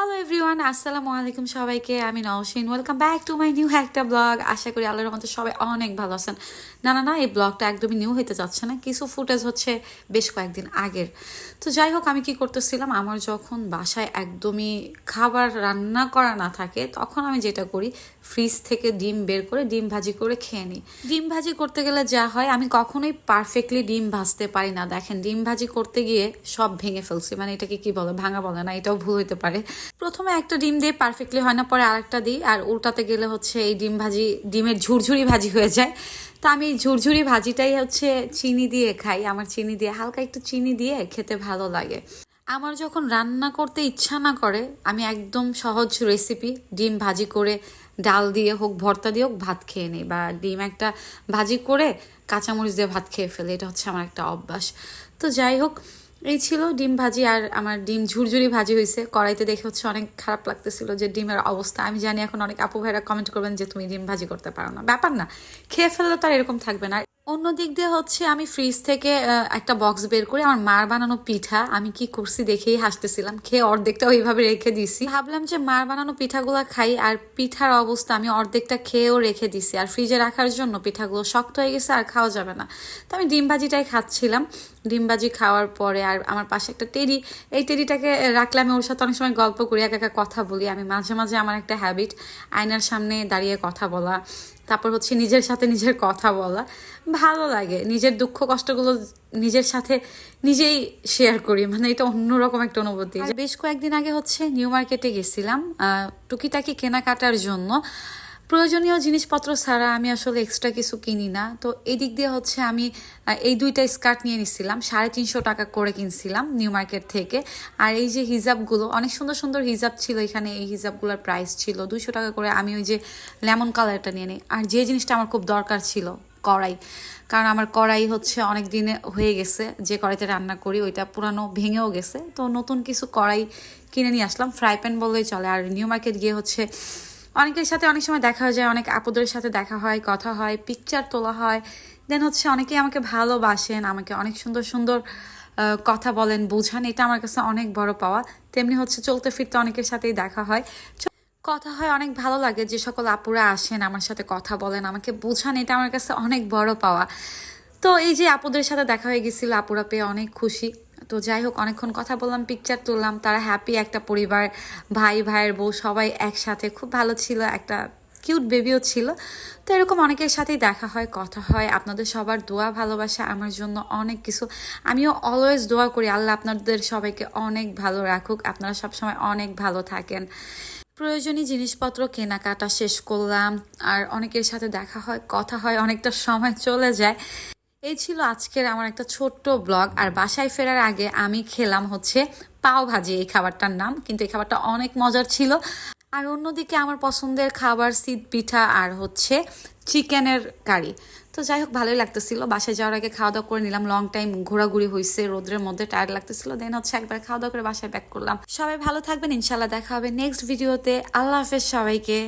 Hello everyone আসসালামু আলাইকুম সবাইকে। আমি Naushin. Welcome back to my new একটা ব্লগ আশা করি আল্লাহর মতো সবাই অনেক ভালো আছেন। না না না, এই ব্লগটা একদমই নিউ হতে যাচ্ছে না। কিছু ফুটেজ হচ্ছে বেশ কয়েকদিন আগের। তো যাই হোক, আমি কি করতেছিলাম? আমার যখন বাসায় একদমই খাবার রান্না করা না থাকে, তখন আমি যেটা করি ফ্রিজ থেকে ডিম বের করে ডিম ভাজি করে খেয়ে নিই। ডিম ভাজি করতে গেলে যা হয়, আমি কখনোই পারফেক্টলি ডিম ভাজতে পারি না। দেখেন, ডিম ভাজি করতে গিয়ে সব ভেঙে ফেলছি। মানে এটাকে কি বলে? ভাঙা বলে না, এটাও ভুল হতে পারে। প্রথমে একটা ডিম দিয়ে পারফেক্টলি হয় না, পরে আরেকটা দিই, আর উল্টাতে গেলে হচ্ছে এই ডিম ভাজি, ডিমের ঝুরঝুরি ভাজি হয়ে যায়। তো আমি ঝুরঝুরি ভাজিটাই হচ্ছে চিনি দিয়ে খাই, আমার চিনি দিয়ে, হালকা একটু চিনি দিয়ে খেতে ভালো লাগে। আমার যখন রান্না করতে ইচ্ছা না করে, আমি একদম সহজ রেসিপি ডিম ভাজি করে ডাল দিয়ে হোক, ভর্তা দিয়ে হোক, ভাত খেয়ে নিই, বা ডিম একটা ভাজি করে কাঁচামরিচ দিয়ে ভাত খেয়ে ফেলে, এটা হচ্ছে আমার একটা অভ্যাস। তো যাই হোক এই ছিল ডিম ভাজি আর আমার ডিম ঝুরঝুরি ভাজি হয়েছে কড়াইতে দেখে হচ্ছে অনেক খারাপ লাগতেছিল যে ডিমের অবস্থা। আমি জানি এখন অনেক আপু ভাইরা কমেন্ট করবেন যে তুমি ডিম ভাজি করতে পারো না। ব্যাপার না। খেয়ে ফেললে তো আর এরকম থাকবে না। অন্য দিক দিয়ে হচ্ছে আমি ফ্রিজ থেকে একটা বক্স বের করে আমার মার বানানো পিঠা আমি কি করছি দেখেই হাসতেছিলাম। খেয়ে অর্ধেকটা ওইভাবে রেখে দিছি। ভাবলাম যে মার বানানো পিঠাগুলো খাই আর পিঠার অবস্থা আমি অর্ধেকটা খেয়েও রেখে দিছি আর ফ্রিজে রাখার জন্য পিঠাগুলো শক্ত হয়ে গেছে আর খাওয়া যাবে না। তো আমি ডিম ভাজিটাই খাচ্ছিলাম। ডিম ভাজি খাওয়ার পরে আর আমার পাশে একটা টেডি এই টেরিটাকে রাখলে আমি ওর সাথে অনেক সময় গল্প করি, এক একা কথা বলি। আমি মাঝে মাঝে আমার একটা হ্যাবিট আয়নার সামনে দাঁড়িয়ে কথা বলা। তারপর হচ্ছে নিজের সাথে নিজের কথা বলা। ভালো লাগে। নিজের দুঃখ কষ্টগুলো নিজের সাথে নিজেই শেয়ার করি। মানে এটা অন্যরকম একটা অনুভূতি। বেশ কয়েকদিন আগে হচ্ছে নিউ মার্কেটে গেছিলাম টুকিটাকি কেনাকাটার জন্য। প্রয়োজনীয় জিনিসপত্র ছাড়া আমি আসলে এক্সট্রা কিছু কিনি না। তো এই দিক দিয়ে হচ্ছে আমি এই দুইটা স্কার্ট নিয়ে নিছিলাম, সাড়ে তিনশো টাকা করে কিনছিলাম নিউ মার্কেট থেকে। আর এই যে হিজাবগুলো, অনেক সুন্দর সুন্দর হিজাব ছিল এখানে, এই হিজাবগুলোর প্রাইস ছিল। দুইশো টাকা করে আমি ওই যে লেমন কালারটা নিয়ে নিই। আর যে জিনিসটা আমার খুব দরকার ছিল, কড়াই। কারণ আমার কড়াই হচ্ছে অনেক দিনে হয়ে গেছে, যে কড়াইতে রান্না করি ওইটা পুরানো ভেঙেও গেছে। তো নতুন কিছু কড়াই কিনে নিয়ে আসলাম। ফ্রাই প্যান বললেই চলে। আর নিউ মার্কেট গিয়ে হচ্ছে অনেকের সাথে অনেক সময় দেখা হয়ে যায়, অনেক আপুদের সাথে দেখা হয়, কথা হয় পিকচার তোলা হয়। দেন হচ্ছে অনেকেই আমাকে ভালোবাসেন, আমাকে অনেক সুন্দর সুন্দর কথা বলেন, বোঝান, এটা আমার কাছে অনেক বড় পাওয়া। তেমনি হচ্ছে চলতে ফিরতে অনেকের সাথেই দেখা হয়। কথা হয় অনেক ভালো লাগে যে সকল আপুরা আসেন, আমার সাথে কথা বলেন, আমাকে বোঝান, এটা আমার কাছে অনেক বড় পাওয়া। তো এই যে আপুদের সাথে দেখা হয়ে গেছিল, আপুরা পেয়ে অনেক খুশি। তো যাই হোক, অনেকক্ষণ কথা বললাম পিকচার তুললাম, তারা হ্যাপি একটা পরিবার, ভাই, ভাইয়ের বউ, সবাই একসাথে। খুব ভালো ছিল, একটা কিউট বেবিও ছিল। তো এরকম অনেকের সাথেই দেখা হয়, কথা হয়। আপনাদের সবার দোয়া, ভালোবাসা আমার জন্য অনেক কিছু। আমিও অলওয়েজ দোয়া করি, আল্লাহ আপনাদের সবাইকে অনেক ভালো রাখুক। আপনারা সবসময় অনেক ভালো থাকেন। প্রয়োজনীয় জিনিসপত্র কেনাকাটা শেষ করলাম। আর অনেকের সাথে দেখা হয়, কথা হয়, অনেকটা সময় চলে যায়। এই ছিল আজকের আমার একটা ছোট্ট ব্লগ। আর বাসায় ফেরার আগে আমি খেলাম হচ্ছে পাও ভাজি এই খাবারটার নাম, কিন্তু এই খাবারটা অনেক মজার ছিল। আর অন্যদিকে আমার পছন্দের খাবার সিদ পিঠা আর হচ্ছে চিকেনের কারি। তো যাই হোক, ভালোই লাগতেছিল। বাসায় যাওয়ার আগে খাওয়া দাওয়া করে নিলাম। লং টাইম ঘোরাঘুরি হয়েছে রোদ্রের মধ্যে টায়ার্ড লাগতেছিল। দেন হচ্ছে একবার খাওয়া দাওয়া করে বাসায় ব্যাক করলাম। সবাই ভালো থাকবেন। ইনশাল্লাহ দেখা হবে নেক্সট ভিডিওতে আল্লাহ হাফেজ সবাইকে।